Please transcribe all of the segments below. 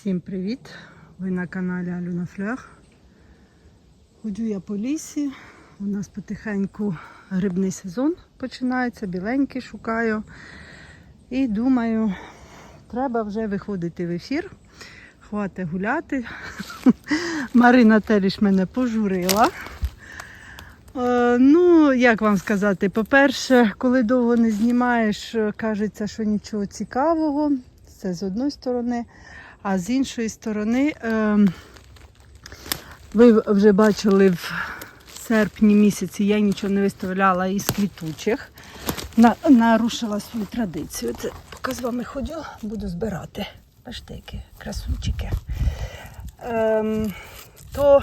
Всім привіт! Ви на каналі Алюна Флер. Ходжу я по лісі. У нас потихеньку грибний сезон починається, біленький шукаю. І думаю, треба вже виходити в ефір. Хвати гуляти. Марина Теліш мене пожурила. Е, Ну, як вам сказати, по-перше, коли довго не знімаєш, кажеться, що нічого цікавого. Це з одної сторони. А з іншої сторони, е, ви вже бачили в серпні місяці, я нічого не виставляла із квітучих. Нарушила свою традицію. Це поки з вами ходжу, буду збирати. Бачите, які красунчики. Ем, то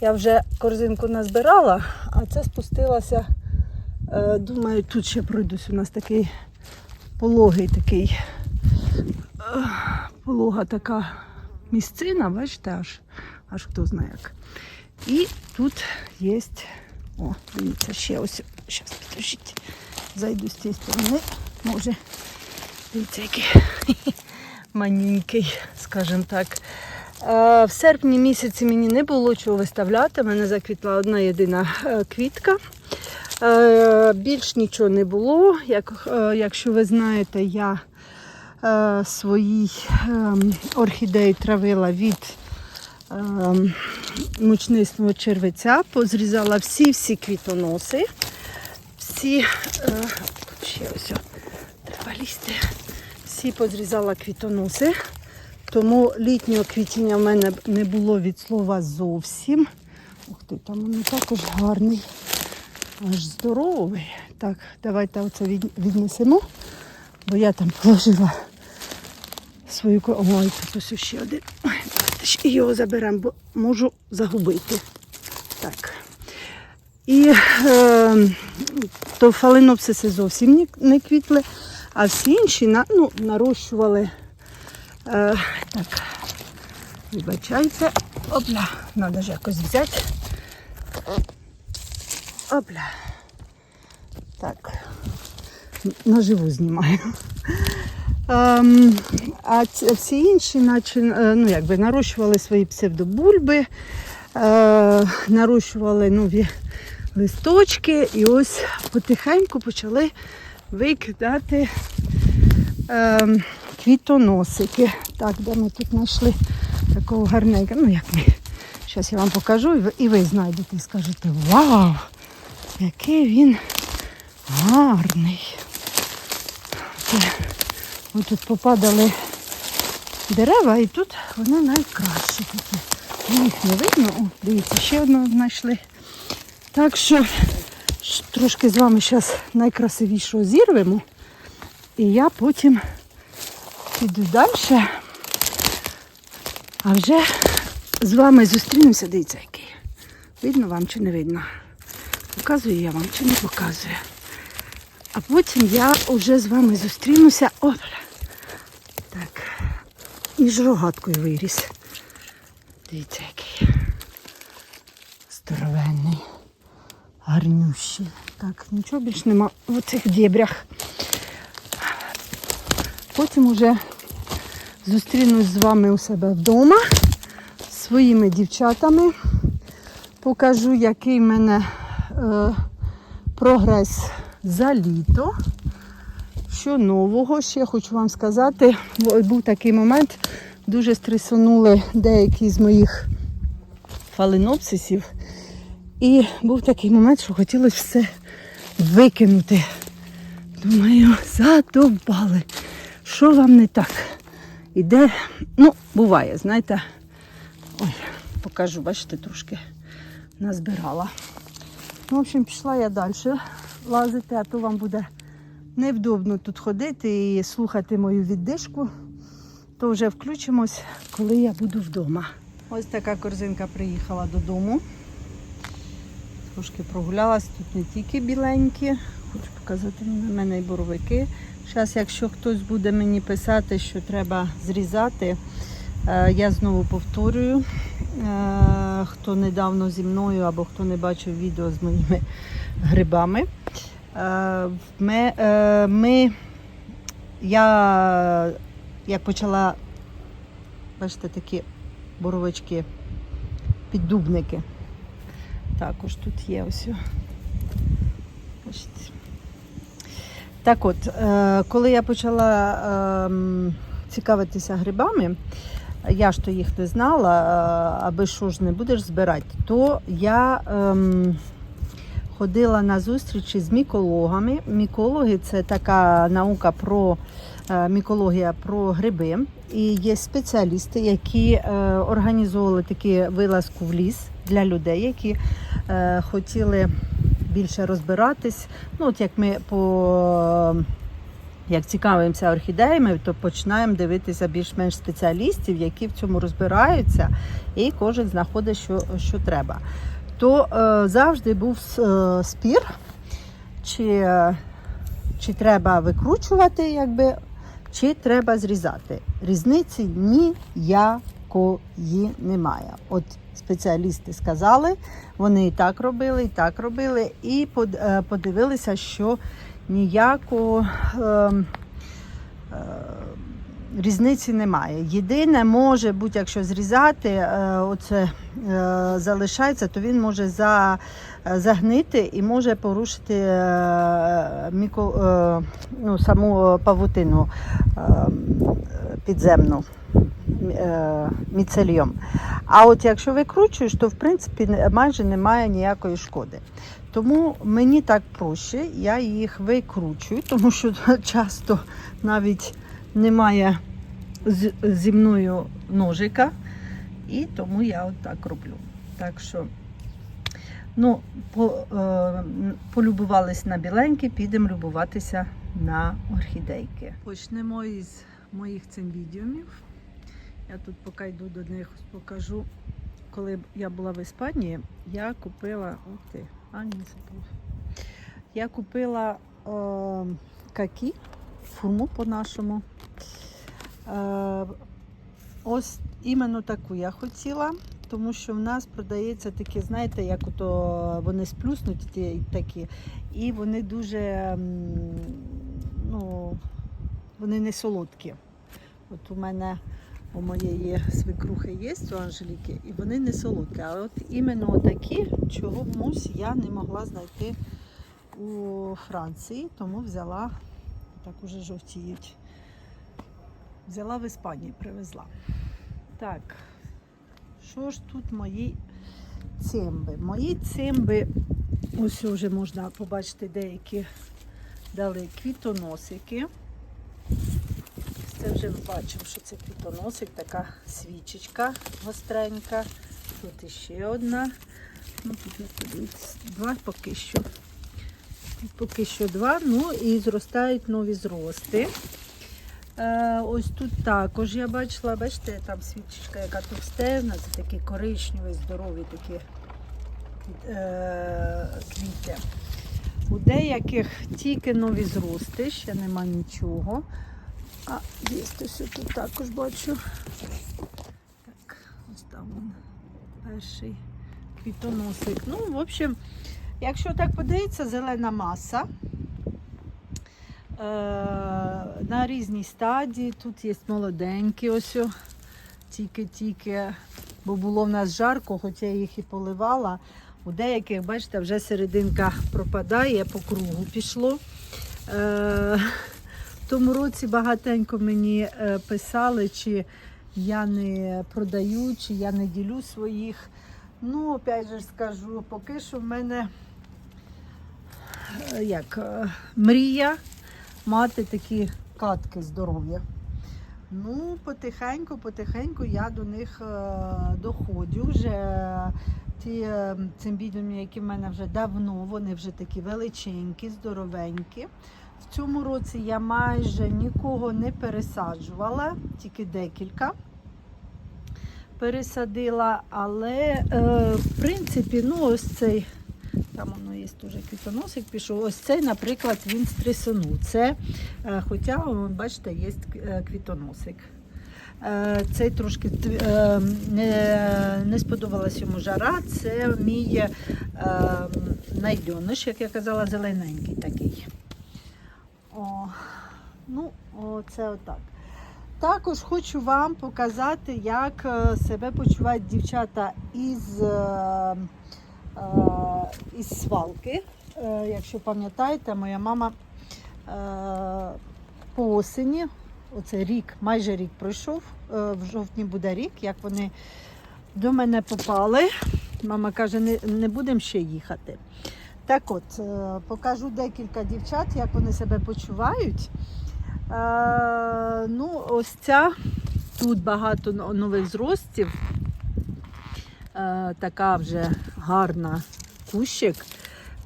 я вже корзинку назбирала, а це спустилася. Е, думаю, тут ще пройдусь. У нас такий пологий такий е, полога така місцина, бачите, аж, аж хто знає як. І тут є, о, дивіться, ще ось, зараз підожіть, зайду з цієї сторони, може, дивіться, який манюнький, скажімо так. Е, В серпні місяці мені не було чого виставляти, мене заквітла одна єдина е, квітка. Е, Більш нічого не було. Як, якщо ви знаєте, я е, свої ем, орхідеї травила від ем, мучнисного червеця, позрізала всі-всі квітоноси. Всі, е, ще ось треба лізти. Всі позрізала квітоноси. Тому літнього квітіння в мене не було від слова зовсім. Ух ти, там воно також гарний, аж здоровий. Так, давайте оце віднесемо, бо я там положила свою Ой, тут ось ще один. Давайте його заберемо, бо можу загубити. Так. І е, то фаленопсиси зовсім не квітли, а всі інші на, ну, нарощували. Е, так, вибачайте. Опля, треба ж якось взяти. Опля. Так. Наживу знімаю. Ем, а всі інші, наче, е, ну, якби нарощували свої псевдобульби, е, нарощували нові листочки і ось потихеньку почали викидати ем, квітоносики. Так, де ми тут знайшли такого гарненького. Ну, як. Зараз я вам покажу, і ви, знайдете і скажете, вау, який він гарний. Ось тут попадали дерева, і тут вони найкращі такі. Їх не видно. О, дивіться, ще одного знайшли. Так що трошки з вами зараз найкрасивішого зірвемо. І я потім піду далі. А вже з вами зустрінемося. Дивіться, який. Видно вам чи не видно? Показую я вам чи не показую. А потім я вже з вами зустрінуся. Опля. Так. Між рогаткою виріс. Дивіться, який. Здоровенний. Гарнющий. Так, нічого більш нема в цих дібрях. Потім уже зустрінусь з вами у себе вдома зі своїми дівчатами. Покажу, який в мене е, прогрес за літо. Що нового ще хочу вам сказати. Був такий момент, дуже стресонули деякі з моїх фаленопсисів. І був такий момент, що хотілося все викинути. Думаю, задовбали. Що вам не так? Іде, ну, буває, знаєте. Ой, покажу, бачите, трошки назбирала. Ну, в общем, пішла я далі лазити, а то вам буде невдобно тут ходити і слухати мою віддишку. То вже включимось, коли я буду вдома. Ось така корзинка приїхала додому. Трошки прогулялась, тут не тільки біленькі, хочу показати на мене і боровики. Зараз, якщо хтось буде мені писати, що треба зрізати, е, я знову повторюю. Е, Хто недавно зі мною або хто не бачив відео з моїми грибами. Е, Ми, е, ми, я як почала бачите, такі боровички, піддубники. Також тут є ось. Бачите. Так от, е, коли я почала ем, цікавитися грибами, я ж то їх не знала, аби що ж не будеш збирати, то я ем, ходила на зустрічі з мікологами. Мікологи це така наука про е, мікологія про гриби. І є спеціалісти, які е, організовували такі вилазку в ліс для людей, які е, хотіли більше розбиратись. Ну, от як ми по як цікавимося орхідеями, то починаємо дивитися більш-менш спеціалістів, які в цьому розбираються, і кожен знаходить, що, що треба. То е, завжди був е, спір, чи, е, чи треба викручувати, якби, чи треба зрізати. Різниці ніякої немає. От спеціалісти сказали, вони і так робили, і так робили, і е, подивилися, що ніякого е, е, різниці немає. Єдине, може бути, якщо зрізати, е, оце е, залишається, то він може за, е, загнити і може порушити міко, ну, саму павутину підземну міцелієм. А от якщо викручуєш, то в принципі майже немає ніякої шкоди. Тому мені так проще, я їх викручую, тому що часто навіть немає зі мною ножика, і тому я от так роблю. Так що, ну, по, е, полюбувались на біленькі, підемо любуватися на орхідейки. Почнемо із моїх цимбідіумів. Я тут поки йду до них, покажу. Коли я була в Іспанії, я купила. Ух ти, а ні, забула. Я купила е, какі, фурму по-нашому. Е, ось іменно таку я хотіла, тому що в нас продається такі, знаєте, як ото вони сплюснуті ті такі, і вони дуже ну, вони не солодкі. От у мене у моєї свекрухи є у Анжеліки, і вони не солодкі. А от іменно такі, чого мусь я не могла знайти у Франції, тому взяла, так уже жовтіють. Взяла в Іспанії, привезла. Так, що ж тут мої цимби? Мої цимби, ось вже можна побачити деякі дали квітоносики. Це вже бачимо, що це квітоносик, така свічечка гостренька. Тут іще одна. Ну, тут подивіться. Два поки що. Поки що два, ну і зростають нові зрости. Е, ось тут також я бачила, бачите, там свічечка, яка товстезна, це такі коричневі, здорові такі е, квіти. У деяких тільки нові зрости, ще нема нічого. А, є ось тут також бачу. Так, ось там перший квітоносик. Ну, в общем, якщо так подивитися, зелена маса. Е, на різній стадії. Тут є молоденькі, ось тільки-тільки, бо було в нас жарко, хоча я їх і поливала. У деяких, бачите, вже серединка пропадає, по кругу пішло. Е, в тому році багатенько мені е, писали, чи я не продаю, чи я не ділю своїх. Ну, опять же скажу, поки що в мене як, е, мрія мати такі катки здоров'я. Ну, потихеньку, потихеньку я до них е, доходжу. Вже ті е, які в мене вже давно, вони вже такі величенькі, здоровенькі. В цьому році я майже нікого не пересаджувала, тільки декілька пересадила, але е, в принципі, ну ось цей, там воно є теж квітоносик пішов. Ось цей, наприклад, він стресонув. Це, е, хоча, бачите, є е, квітоносик. Е, Цей трошки не, сподобалась йому жара. Це мій найдьониш, як я казала, зелененький такий. О, ну, о, це отак. Також хочу вам показати, як себе почувають дівчата із, із свалки. Е, Якщо пам'ятаєте, моя мама е, по осені, оце рік, майже рік пройшов, е, в жовтні буде рік, як вони до мене попали. Мама каже, не, не будемо ще їхати. Так от, е, покажу декілька дівчат, як вони себе почувають. Е, ну, ось ця, тут багато нових зростів. Е, така вже гарна кущик.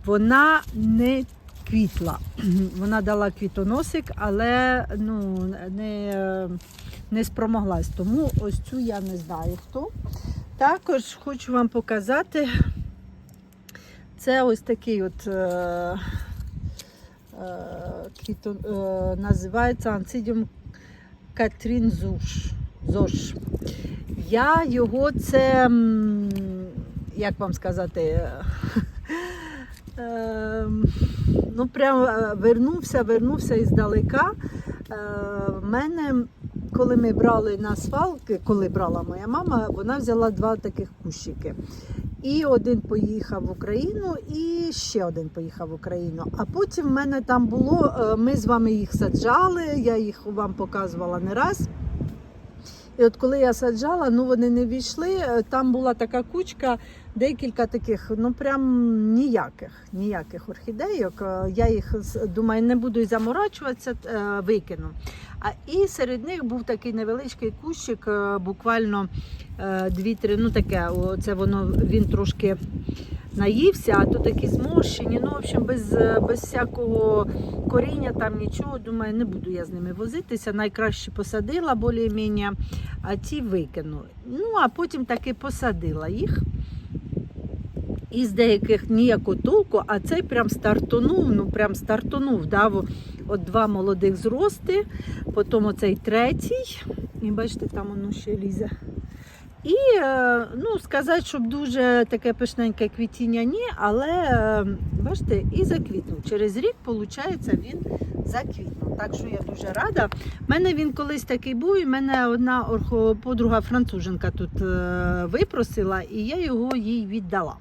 Вона не квітла. Вона дала квітоносик, але ну, не, не спромоглась. Тому ось цю я не знаю хто. Також хочу вам показати. Це ось такий от е, е, е, називається Анцидіум Катрін Зуш. Зош. Я його це, як вам сказати, е, е, ну прям е, вернувся, вернувся іздалека. Е, В мене, коли ми брали на свалки, коли брала моя мама, вона взяла два таких кущики. І один поїхав в Україну, і ще один поїхав в Україну. А потім в мене там було, ми з вами їх саджали, я їх вам показувала не раз. І от коли я саджала, ну вони не війшли. е, Там була така кучка, декілька таких, ну прям ніяких, ніяких орхідейок. Е, Я їх думаю, не буду і заморачуватися, е, викину. А і серед них був такий невеличкий кущик, буквально е, дві-три, ну таке, це воно він трошки наївся, а то такі зморщені. Ну, в общем, без, е, без всякого коріння, там нічого. Думаю, не буду я з ними возитися. Найкраще посадила більш-менш, а ті викину. Ну, а потім таки посадила їх. Із деяких ніякого толку, а цей прям стартонув, ну прям стартонув, дав от два молодих зрости, потім оцей третій. І бачите, там воно ще лізе. І е, ну, сказати, щоб дуже таке пишненьке квітіння, ні, але е, бачите, і заквітнув. Через рік, виходить, він заквітнув. Так що я дуже рада. У мене він колись такий був, і мене одна подруга француженка тут е, випросила, і я його їй віддала.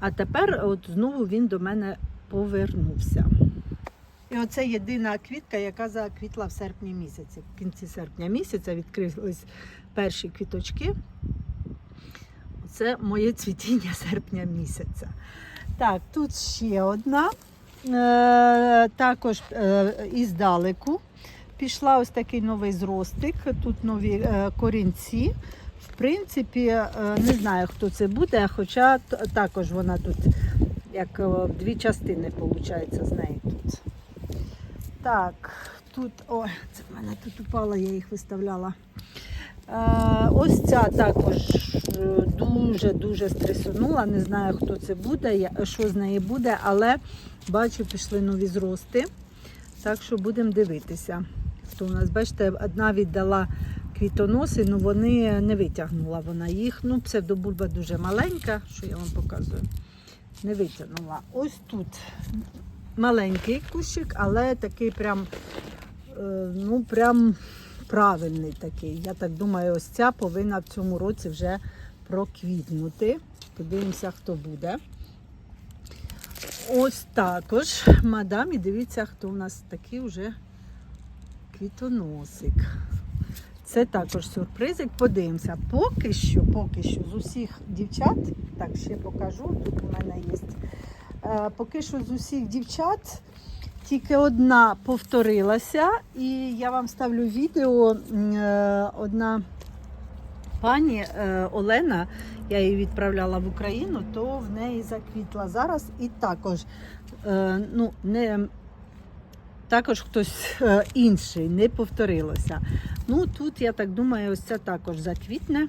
А тепер от знову він до мене повернувся. І оце єдина квітка, яка заквітла в серпні місяці. В кінці серпня місяця відкрились перші квіточки. Це моє цвітіння серпня місяця. Так, тут ще одна. Е, також е, іздалеку пішла ось такий новий зростик. Тут нові е, корінці. В принципі, е, не знаю, хто це буде, хоча також вона тут як е, дві частини виходить з неї тут. Так, тут, ой, це в мене тут упало, я їх виставляла. Е, ось ця також е, дуже-дуже стресонула. Не знаю, хто це буде, що з неї буде, але бачу, пішли нові зрости. Так що будемо дивитися. Хто у нас, бачите, одна віддала квітоноси, ну вони не витягнула вона їх. Ну, псевдобульба дуже маленька, що я вам показую. Не витягнула. Ось тут маленький кущик, але такий прям, е, ну, прям правильний такий. Я так думаю, ось ця повинна в цьому році вже проквітнути. Подивимося, хто буде. Ось також, мадам, і дивіться, хто у нас такий вже квітоносик. Це також сюрпризик. Подивимося. Поки що, поки що з усіх дівчат, так ще покажу, тут у мене є. Е, Поки що з усіх дівчат тільки одна повторилася, і я вам ставлю відео. е, Одна пані е, Олена, я її відправляла в Україну, то в неї заквітла зараз і також е, ну, не, також хтось інший, не повторилося. Ну, тут, я так думаю, ось ця також заквітне.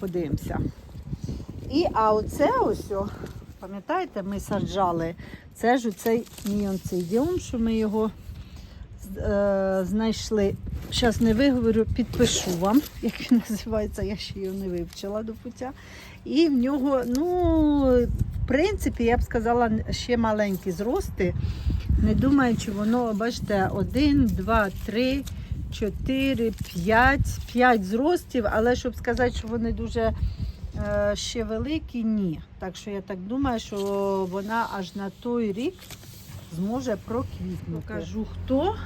Подивимося. І а оце ось, пам'ятаєте, ми саджали. Це ж оцей міонцидіум, що ми його е, знайшли. Зараз не виговорю, підпишу вам, як він називається, я ще його не вивчила до пуття. І в нього, ну, в принципі, я б сказала, ще маленькі зрости. Не думаю, чи воно, бачите, один, два, три, 4, 5, 5 зростів, але щоб сказати, що вони дуже ще великі, ні. Так що я так думаю, що вона аж на той рік зможе проквітнути. Покажу хто.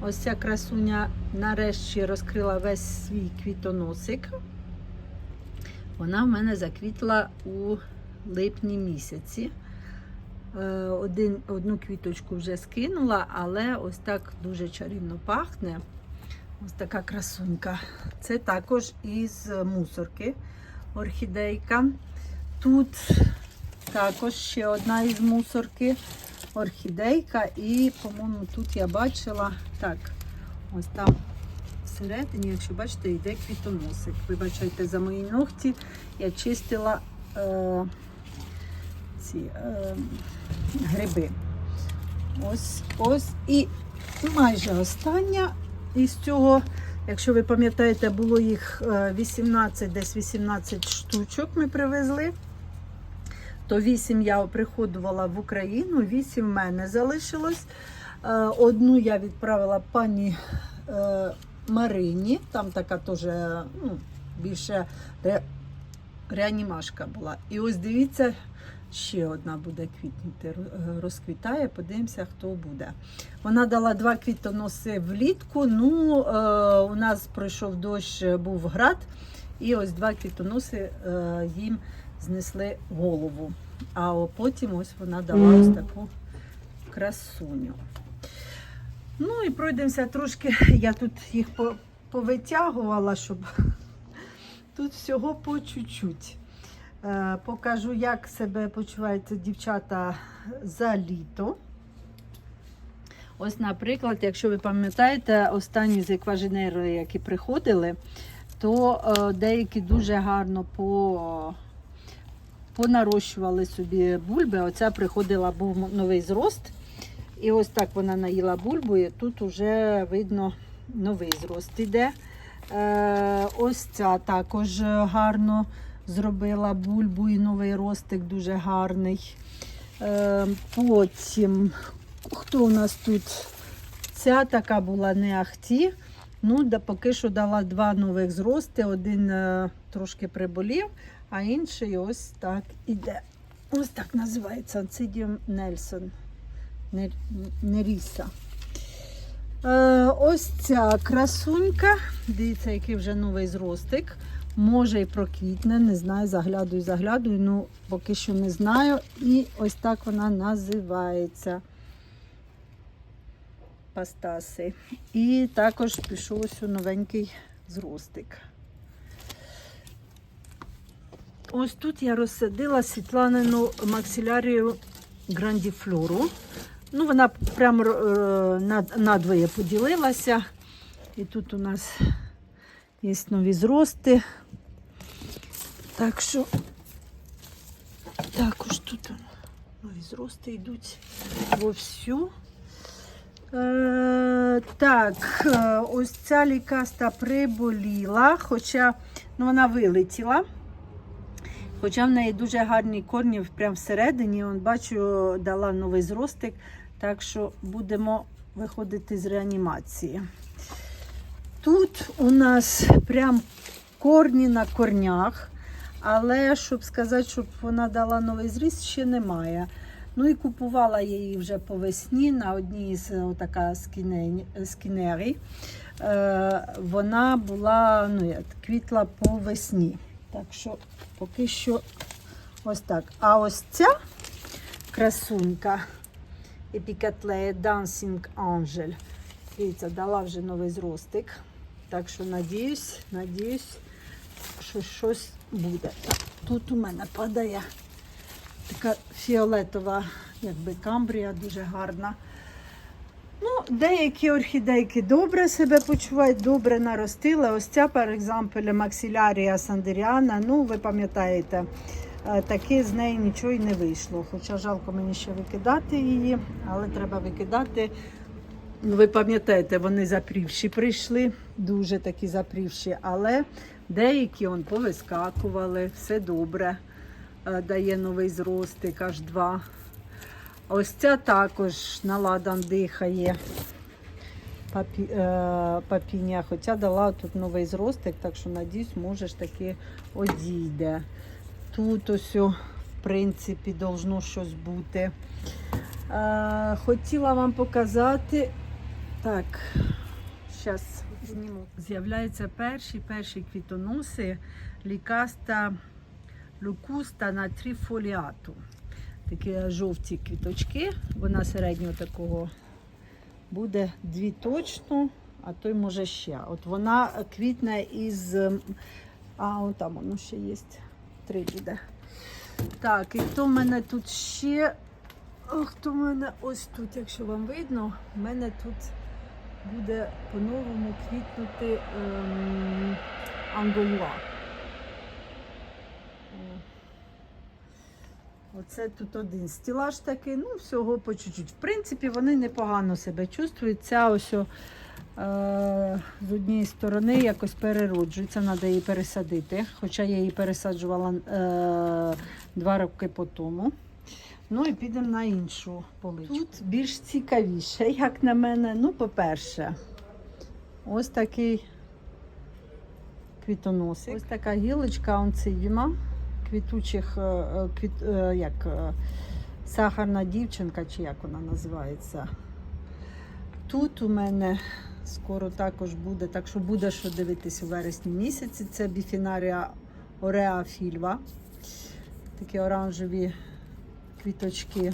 Ось ця красуня нарешті розкрила весь свій квітоносик. Вона в мене заквітла у липні місяці. Е, Один, одну квіточку вже скинула, але ось так дуже чарівно пахне. Ось така красунька. Це також із мусорки орхідейка. Тут також ще одна із мусорки орхідейка. І, по-моєму, тут я бачила так, ось там всередині, якщо бачите, йде квітоносик. Вибачайте за мої ногті. Я чистила е, ці е, гриби. Ось, ось і майже остання із цього. Якщо ви пам'ятаєте, було їх е, 18, десь 18 штучок ми привезли. То 8 я приходувала в Україну, 8 в мене залишилось. Е, Одну я відправила пані е, Марині, там така теж ну, більше ре, реанімашка була. І ось дивіться, ще одна буде квітнути, розквітає, подивимося, хто буде. Вона дала два квітоноси влітку. Ну, е, у нас пройшов дощ, був град, і ось два квітоноси е, їм знесли голову. А потім ось вона дала ось таку красуню. Ну і пройдемося трошки. Я тут їх повитягувала, щоб тут всього по чуть-чуть. Е, Покажу, як себе почуваються дівчата за літо. Ось, наприклад, якщо ви пам'ятаєте, останні з екваженери, які приходили, то е, деякі дуже гарно по, понарощували собі бульби. Оця приходила, був новий зрост. І ось так вона наїла бульбу, і тут вже видно новий зрост іде. Е, ось ця також гарно зробила бульбу і новий ростик дуже гарний. Е, потім, хто у нас тут? Ця така була не ахті. Ну, да, поки що дала два нових зрости. Один е, трошки приболів, а інший ось так іде. Ось так називається Ансидіум Нельсон. Неріса. Е, ось ця красунька. Дивіться, який вже новий зростик. Може і проквітне, не знаю, заглядую, заглядую, ну поки що не знаю. І ось так вона називається. Пастаси. І також пішов ось у новенький зростик. Ось тут я розсадила Світланину максилярію грандіфлору. Ну, вона прямо е, надвоє поділилася. І тут у нас є нові зрости. Так що також тут нові зрости йдуть вовсю. Е, так, е, ось ця лікаста приболіла, хоча ну, вона вилетіла. Хоча в неї дуже гарні корні прямо всередині. Он, бачу, дала новий зростик. Так що будемо виходити з реанімації. Тут у нас прям корні на корнях. Але щоб сказати, щоб вона дала новий зріст, ще немає. Ну і купувала я її вже по весні на одній з така скіне- скінері. Е, вона була ну, як, квітла по весні. Так що поки що ось так. А ось ця красунька Епікатлея Dancing Angel. Дивіться, дала вже новий зростик. Так що надіюсь, надіюсь, що щось буде. Тут у мене падає така фіолетова, якби камбрія, дуже гарна. Ну, деякі орхідейки добре себе почувають, добре наростили. Ось ця, example, Maxillарія Сандеріана. Ну, ви пам'ятаєте, е, таки з неї нічого й не вийшло. Хоча жалко мені ще викидати її, але треба викидати. Ну, ви пам'ятаєте, вони запрівші прийшли, дуже такі запрівші, але деякі он повискакували, все добре. Е, Дає новий зростик, аж два. Ось ця також наладан дихає. папі, е, папіння, хоча дала тут новий зростик, так що надіюсь, може ж таки одійде. Тут ось, в принципі, должно щось бути. Е, хотіла вам показати. Так, зараз зніму. З'являються перші перші квітоноси лікаста лукуста на трифоліату. Такі жовті квіточки. Вона середнього такого буде дві точно, а то й може ще. От вона квітне із. А, от там воно ще є. Три буде. Так, і хто в мене тут ще? О, хто в мене ось тут, якщо вам видно, в мене тут буде по-новому квітнути ем, анголуа. Оце тут один стілаж такий, ну всього по чуть-чуть. В принципі, вони непогано себе чувствують. Ця ось е, з однієї сторони якось перероджується, треба її пересадити. Хоча я її пересаджувала е, два роки по тому. Ну і підемо на іншу поличку. Тут більш цікавіше, як на мене. Ну, по-перше, ось такий квітоносик. Ось така гілочка онцидіма квітучих, е, е, квіт, е, як сахарна дівчинка, чи як вона називається. Тут у мене скоро також буде, так що буде що дивитись у вересні місяці. Це біфінарія Ореа Фільва. Такі оранжеві квіточки.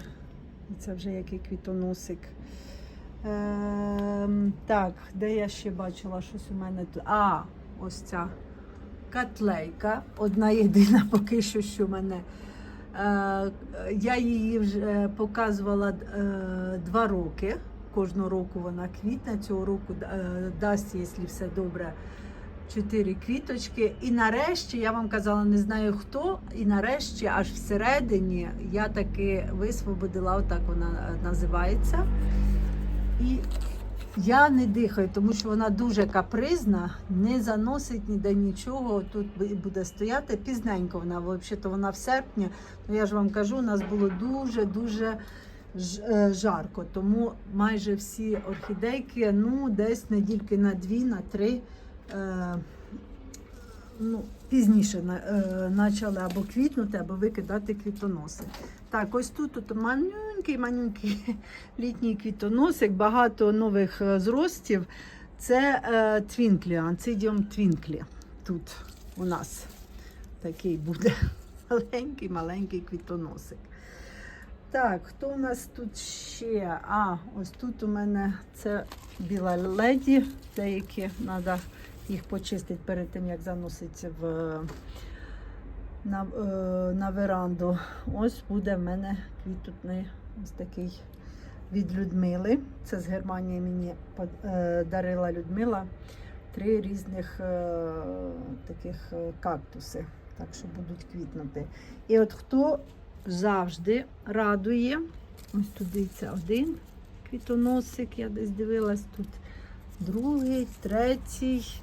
Це вже який квітоносик. Ем, так, де я ще бачила щось у мене тут. А, ось ця котлейка. Одна єдина поки що, що в мене. Е, я її вже показувала е, два роки. Кожного року вона квітне. Цього року е, дасть, якщо все добре, чотири квіточки. І нарешті, я вам казала, не знаю хто, і нарешті, аж всередині, я таки висвободила, отак вона називається. І я не дихаю, тому що вона дуже капризна, не заносить ніде нічого. Тут буде стояти пізненько вона, взагалі вона в серпні. Ну я ж вам кажу, у нас було дуже-дуже е, жарко. Тому майже всі орхідейки, ну, десь недільки на дві, на три. Е, ну, пізніше е, почали або квітнути, або викидати квітоноси. Так, ось тут, тут манюнький, манюнький літній квітоносик, багато нових зростів. Це е, твінклі, анцидіум твінклі. Тут у нас такий буде маленький, маленький квітоносик. Так, хто у нас тут ще? А, ось тут у мене це біла леді. Деякі треба їх почистити перед тим, як заносити в, на, е, на веранду. Ось буде в мене квітутний ось такий від Людмили. Це з Германії мені е, дарила Людмила. Три різних е, таких кактуси, так що будуть квітнути. І от хто завжди радує, ось тут дивіться один квітоносик, я десь дивилась тут другий, третій.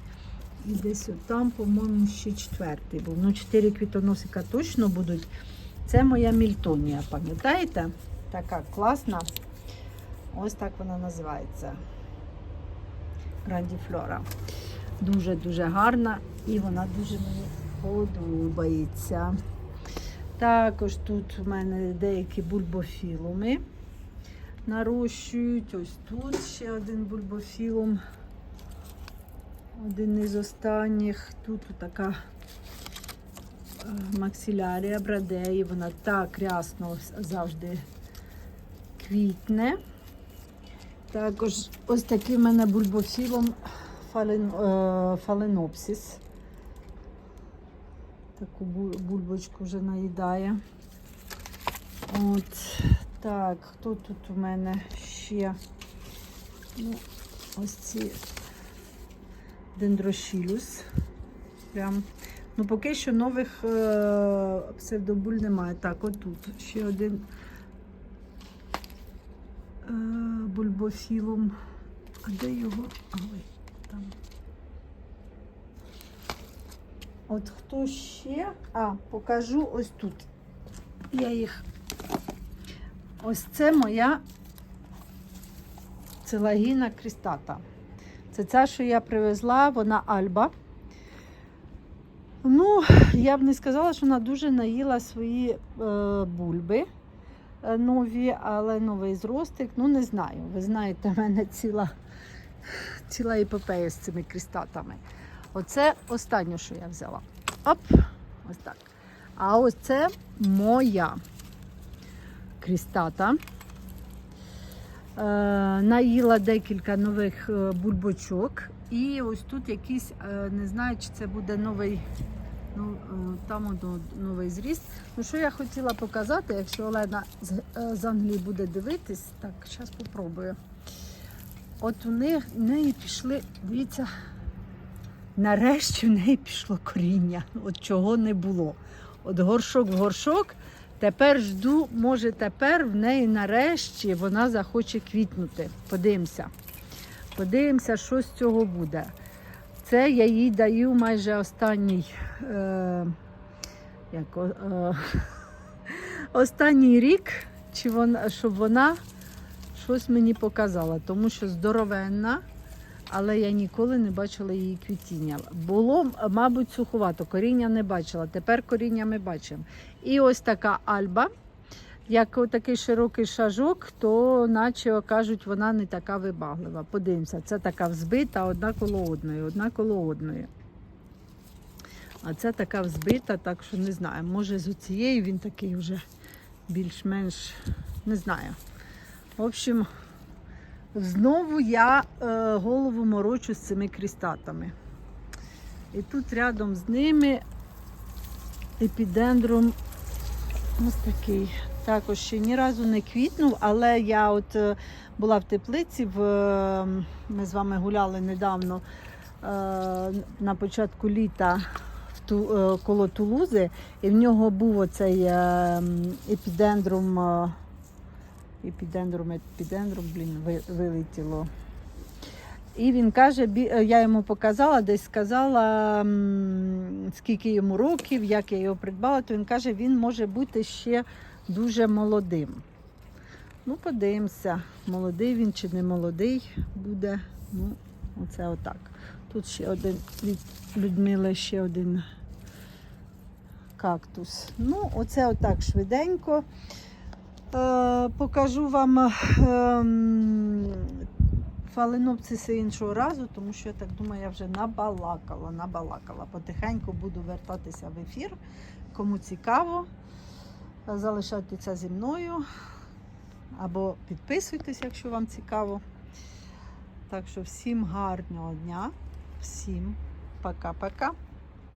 І десь там, по-моєму, ще четвертий був. Ну, чотири квітоносика точно будуть. Це моя мільтонія, пам'ятаєте? Така класна. Ось так вона називається. Грандіфлора. Дуже-дуже гарна і вона дуже мені подобається. Також тут у мене деякі бульбофілуми нарощують. Ось тут ще один бульбофілум. Один із останніх. Тут така е, максилярія брадеї. Вона так рясно завжди квітне. Також ось такий в мене бульбофілум фален, е, фаленопсис. Таку бульбочку вже наїдає. От так, хто тут у мене ще? Ну, ось ці дендрошілюс. Прям. Ну, поки що нових е, псевдобуль немає. Так, отут ще один е, бульбофілум. А де його? Ой, там. От хто ще? А, покажу ось тут. Я їх. Ось це моя целагіна крістата. Це ця, що я привезла, вона Альба. Ну, я б не сказала, що вона дуже наїла свої е, бульби е, нові, але новий зростик, ну не знаю. Ви знаєте, в мене ціла, ціла епопея з цими крістатами. Оце останнє, що я взяла. Оп, ось так. А ось це моя крістата. Е, наїла декілька нових е, бульбочок. І ось тут якийсь, е, не знаю, чи це буде новий, ну, там новий зріст. Ну, що я хотіла показати, якщо Олена з, Англії буде дивитись, так, зараз попробую. От у них, в неї пішли, дивіться, нарешті в неї пішло коріння, от чого не було. От горшок в горшок. Тепер жду, може тепер в неї нарешті вона захоче квітнути. Подивимося. Подивимося, що з цього буде. Це я їй даю майже останній, е, як, е, останній рік, чи вона, щоб вона щось мені показала, тому що здоровенна, але я ніколи не бачила її квітіння. Було, мабуть, суховато, коріння не бачила. Тепер коріння ми бачимо. І ось така альба. Як такий широкий шажок, то наче кажуть, вона не така вибаглива. Подивимося, це така взбита одна коло одної, одна коло одної. А це така взбита, так що не знаю. Може з оцією він такий вже більш-менш не знаю. В общем, знову я е, голову морочу з цими крістатами. І тут рядом з ними епідендрум ось такий. Також ще ні разу не квітнув, але я от е, була в теплиці, в, е, ми з вами гуляли недавно е, на початку літа в Ту- е, коло Тулузи, і в нього був оцей е, м, Епідендрум, епідендрум, блін, вилетіло. І він каже, е, я йому показала, десь сказала, скільки йому років, як я його придбала, то він каже, він може бути ще дуже молодим. Ну, подивимося, молодий він чи не молодий буде. Ну, оце отак. Тут ще один від Людмили, ще один кактус. Ну, оце отак швиденько. Е, покажу вам ем, фаленопциси іншого разу, тому що я так думаю, я вже набалакала, набалакала. Потихеньку буду вертатися в ефір. Кому цікаво, залишайтеся зі мною або підписуйтесь, якщо вам цікаво. Так що всім гарного дня, всім пока-пока.